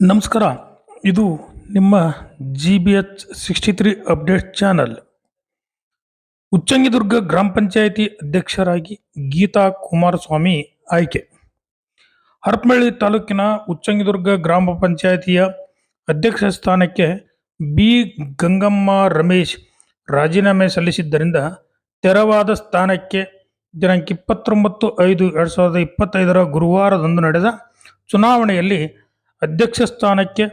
ನಮಸ್ಕಾರ. ಇದು ನಿಮ್ಮ G B H sixty three update channel Uchchangidurga ಗ್ರಾಮ ಪಂಚಾಯಿತಿ ಅಧ್ಯಕ್ಷರಾಗಿ ಗೀತಾ ಕುಮಾರಸ್ವಾಮಿ ಆಯ್ಕೆ. ಹರಪನಹಳ್ಳಿ ತಾಲೂಕಿನ ಉಚ್ಚಂಗಿದುರ್ಗ ಗ್ರಾಮ ಪಂಚಾಯಿತಿಯ ಅಧ್ಯಕ್ಷ ಸ್ಥಾನಕ್ಕೆ ಬಿ. ಗಂಗಮ್ಮ ರಮೇಶ್ ರಾಜೀನಾಮೆ ಸಲ್ಲಿಸಿದ್ದರಿಂದ ತೆರವಾದ ಸ್ಥಾನಕ್ಕೆ ದಿನಾಂಕ ಇಪ್ಪತ್ತೊಂಬತ್ತು ಐದು ಎರಡು ಸಾವಿರದ ಇಪ್ಪತ್ತೈದರ ಗುರುವಾರದಂದು ನಡೆದ ಚುನಾವಣೆಯಲ್ಲಿ ಅಧ್ಯಕ್ಷ ಸ್ಥಾನಕ್ಕೆ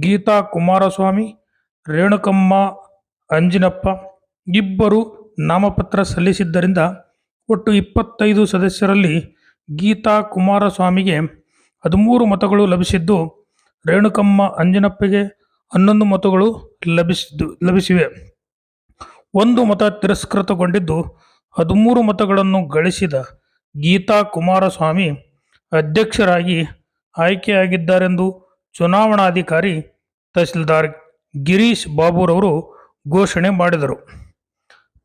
ಗೀತಾ ಕುಮಾರಸ್ವಾಮಿ, ರೇಣುಕಮ್ಮ, ಅಂಜಿನಪ್ಪ ಇಬ್ಬರು ನಾಮಪತ್ರ ಸಲ್ಲಿಸಿದ್ದರಿಂದ ಒಟ್ಟು ಇಪ್ಪತ್ತೈದು ಸದಸ್ಯರಲ್ಲಿ ಗೀತಾ ಕುಮಾರಸ್ವಾಮಿಗೆ ಹದಿಮೂರು ಮತಗಳು ಲಭಿಸಿದ್ದು, ರೇಣುಕಮ್ಮ, ಅಂಜನಪ್ಪಗೆ ಹನ್ನೊಂದು ಮತಗಳು ಲಭಿಸಿದ್ದು, ಲಭಿಸಿವೆ. ಒಂದು ಮತ ತಿರಸ್ಕೃತಗೊಂಡಿದ್ದು ಹದಿಮೂರು ಮತಗಳನ್ನು ಗಳಿಸಿದ ಗೀತಾ ಕುಮಾರಸ್ವಾಮಿ ಅಧ್ಯಕ್ಷರಾಗಿ ಆಯ್ಕೆಯಾಗಿದ್ದಾರೆಂದು ಚುನಾವಣಾಧಿಕಾರಿ ತಹಸೀಲ್ದಾರ್ ಗಿರೀಶ್ ಬಾಬುರವರು ಘೋಷಣೆ ಮಾಡಿದರು.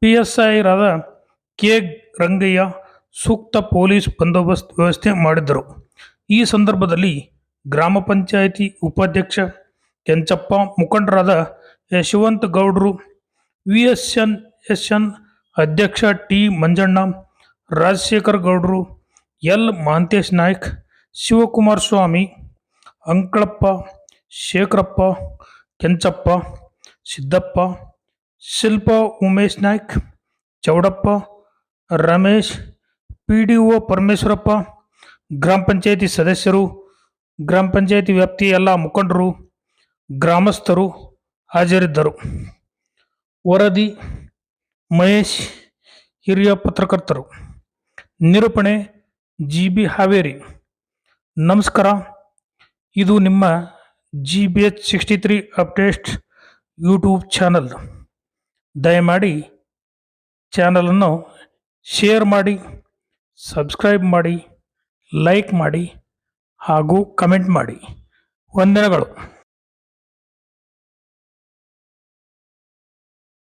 ಪಿಎಸ್ಐರಾದ ಕೆ. ರಂಗಯ್ಯ ಸೂಕ್ತ ಪೊಲೀಸ್ ಬಂದೋಬಸ್ತ್ ವ್ಯವಸ್ಥೆ ಮಾಡಿದ್ದರು. ಈ ಸಂದರ್ಭದಲ್ಲಿ ಗ್ರಾಮ ಪಂಚಾಯಿತಿ ಉಪಾಧ್ಯಕ್ಷ ಕೆಂಚಪ್ಪ, ಮುಖಂಡರಾದ Yashavanta Gowdru V S N S N ಅಧ್ಯಕ್ಷ T Manjanna, Rajashekhar Gowdru, L Mahantesh Naik Shivakumar Swamy Ankalappa, Shekharappa, Kenchappa, Siddappa, Shilpa Umesh Naik, Chowdappa, Ramesh P D O Parameshwarappa, ಗ್ರಾಮ ಪಂಚಾಯತಿ ಸದಸ್ಯರು, ಗ್ರಾಮ ಪಂಚಾಯತಿ ವ್ಯಾಪ್ತಿಯ ಎಲ್ಲ ಮುಖಂಡರು, ಗ್ರಾಮಸ್ಥರು ಹಾಜರಿದ್ದರು. ವರದಿ, ಮಹೇಶ್, ಹಿರಿಯ ಪತ್ರಕರ್ತರು. ನಿರೂಪಣೆ, ಜಿ ಬಿ ಹಾವೇರಿ. ನಮಸ್ಕಾರ. ಇದು ನಿಮ್ಮ G B H sixty three update YouTube channel ದಯಮಾಡಿ ಚಾನಲನ್ನು ಶೇರ್ ಮಾಡಿ ಸಬ್ಸ್ಕ್ರೈಬ್ ಮಾಡಿ ಲೈಕ್ ಮಾಡಿ ಹಾಗೂ ಕಮೆಂಟ್ ಮಾಡಿ. ವಂದನೆಗಳು.